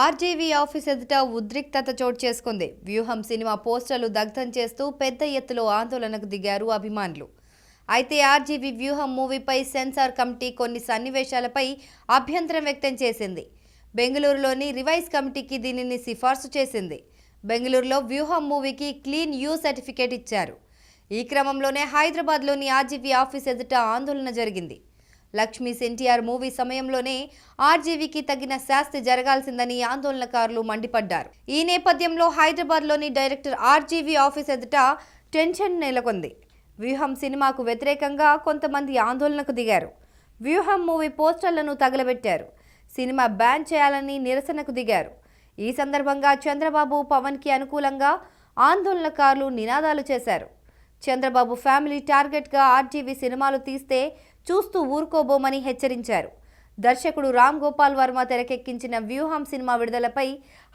RGV office ఎదుట ఉద్రిక్తత చోటు చేసుకుంది. వ్యూహం సినిమా పోస్టర్లు దగ్ధం చేస్తూ పెద్ద ఎత్తులో ఆందోళనకు దిగారు అభిమానులు. అయితే ఆర్జీవీ వ్యూహం మూవీపై సెన్సార్ కమిటీ కొన్ని సన్నివేశాలపై అభ్యంతరం వ్యక్తం చేసింది. బెంగళూరులోని రివైజ్ కమిటీకి దీనిని సిఫార్సు చేసింది. బెంగళూరులో వ్యూహం మూవీకి క్లీన్ యూ సర్టిఫికేట్ ఇచ్చారు. ఈ క్రమంలోనే హైదరాబాద్లోని ఆర్జీవీ ఆఫీస్ ఎదుట ఆందోళన జరిగింది. లక్ష్మీస్ ఎన్టీఆర్ మూవీ సమయంలోనే ఆర్జీవీకి తగిన శాస్తి జరగాల్సిందని ఆందోళనకారులు మండిపడ్డారు. ఈ నేపథ్యంలో హైదరాబాద్లోని డైరెక్టర్ ఆర్జీవీ ఆఫీస్ ఎదుట టెన్షన్ నెలకొంది. వ్యూహం సినిమాకు వ్యతిరేకంగా కొంతమంది ఆందోళనకు దిగారు. వ్యూహం మూవీ పోస్టర్లను తగలబెట్టారు. సినిమా బ్యాన్ చేయాలని నిరసనకు దిగారు. ఈ సందర్భంగా చంద్రబాబు పవన్కి అనుకూలంగా ఆందోళనకారులు నినాదాలు చేశారు. చంద్రబాబు ఫ్యామిలీ టార్గెట్గా ఆర్జీవీ సినిమాలు తీస్తే చూస్తూ ఊరుకోబోమని హెచ్చరించారు. దర్శకుడు రామ్ గోపాల్ వర్మ తెరకెక్కించిన వ్యూహం సినిమా విడుదలపై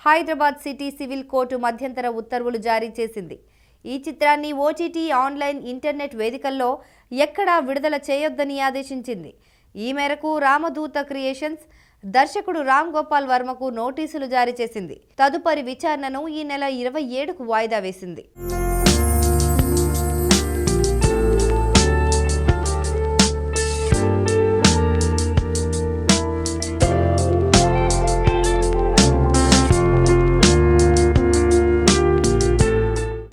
హైదరాబాద్ సిటీ సివిల్ కోర్టు మధ్యంతర ఉత్తర్వులు జారీ చేసింది. ఈ చిత్రాన్ని ఓటీటీ ఆన్లైన్ ఇంటర్నెట్ వేదికల్లో ఎక్కడా విడుదల చేయొద్దని ఆదేశించింది. ఈ మేరకు రామదూత క్రియేషన్స్ దర్శకుడు రామ్ గోపాల్ వర్మకు నోటీసులు జారీ చేసింది. తదుపరి విచారణను ఈ నెల ఇరవై ఏడుకు వాయిదా వేసింది.